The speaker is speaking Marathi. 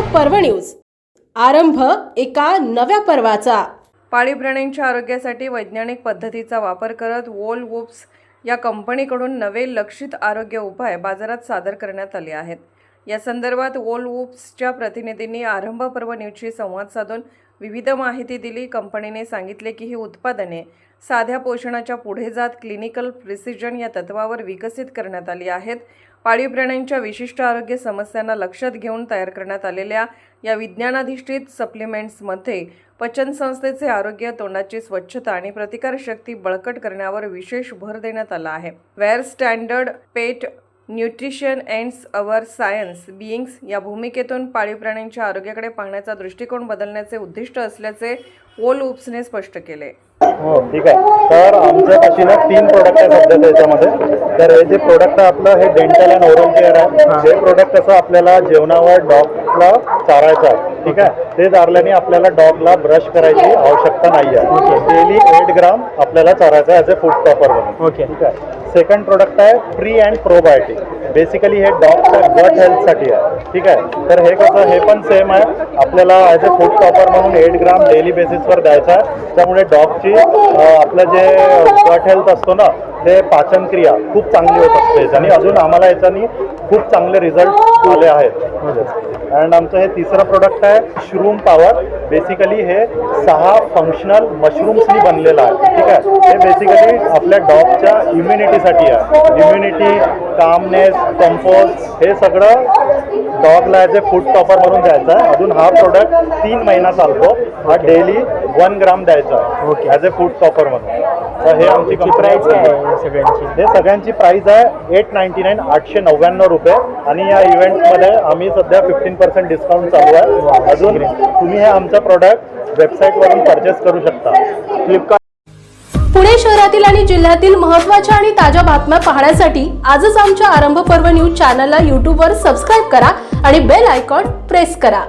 पर्व न्यूज. आरंभ एका नव्या पर्वाचा. पाळीव प्राण्यांच्या आरोग्यासाठी वैज्ञानिक पद्धतीचा वापर करत वोल वुप्स या कंपनीकडून नवे लक्षित आरोग्य उपाय बाजारात सादर करण्यात आले आहेत. या संदर्भात वोल वूप्सच्या प्रतिनिधींनी आरंभ पर्व न्यूजशी संवाद साधून विविध माहिती दिली. कंपनीने सांगितले की ही उत्पादने साध्या पोषणाच्या पुढे जात क्लिनिकल प्रिसिजन या तत्वावर विकसित करण्यात आली आहेत. पाळीव प्राण्यांच्या विशिष्ट आरोग्य समस्यांना लक्षात घेऊन तयार करण्यात आलेल्या या विज्ञानाधिष्ठित सप्लिमेंट्समध्ये पचन संस्थेचे आरोग्य तोंडाची स्वच्छता आणि प्रतिकारशक्ती बळकट करण्यावर विशेष भर देण्यात आला आहे. Where standard pet nutrition अँड्स our science beings या भूमिकेतून पाळीव प्राण्यांच्या आरोग्याकडे पाहण्याचा दृष्टिकोन बदलण्याचे उद्दिष्ट असल्याचे वोल उपसने स्पष्ट केले. हो ठीक आहे. तर आमच्यापाशी ना तीन प्रोडक्ट आहे सध्या त्याच्यामध्ये. तर हे जे प्रोडक्ट आहे आपलं हे डेंटल अँड ओरल केअर आहे. हे. प्रोडक्ट कसं आपल्याला जेवणावर डॉगला चारायचं. आहे ठीक आहे? ते चारल्याने आपल्याला डॉगला ब्रश करायची आवश्यकता नाही आहे डेली एट ग्राम आपल्याला चारायचं ॲज अ फूड स्टॉपर म्हणून. ओके ठीक आहे? सेकंड प्रोडक्ट आहे प्री अँड प्रोबायोटिक बेसिकली हे डॉगच्या गट हेल्थसाठी आहे. ठीक आहे? तर हे कसं हे पण सेम आहे. आपल्याला ॲज अ फूड स्टॉपर म्हणून एट ग्राम डेली बेसिसवर द्यायचा आहे. त्यामुळे डॉगची आपलं जे गट हेल्थ असतो ना ते पाचनक्रिया खूप चांगली होत असते. आणि अजून आम्हाला याच्यानी खूप चांगले रिझल्ट आले आहेत. अँड आमचं हे तिसरं प्रोडक्ट आहे श्रूम पॉवर बेसिकली हे सहा फंक्शनल मशरूम्सनी बनलेलं आहे. ठीक आहे? हे बेसिकली आपल्या डॉगच्या इम्युनिटीसाठी आहे. इम्युनिटी कामनेस कम्पोज हे सगळं डॉगला ॲज ए फूड टॉपर म्हणून द्यायचा आहे. अजून हा प्रोडक्ट तीन महिना चालतो. हा डेली वन ग्राम द्यायचा आहे. Okay. As a food topper म्हणून. तर हे आमची काय आहे सगळ्यांची? हे सगळ्यांची प्राइस आहे एट नाईन्टी नाईन आठशे नव्याण्णव रुपये आणि या इव्हेंटमध्ये आम्ही सध्या फिफ्टीन पर्सेंट डिस्काउंट चालू आहे. अजून तुम्ही हे आमचं प्रोडक्ट वेबसाईटवरून परचेस करू शकता. फ्लिपकार्ट पुणे शहरातील आणि जिल्ह्यातील महत्त्वाच्या आणि ताज्या बातम्या पाहण्यासाठी आजच आमच्या आरंभ पर्व न्यूज चॅनलला यूट्यूबवर सबस्क्राईब करा आणि बेल आयकॉन प्रेस करा.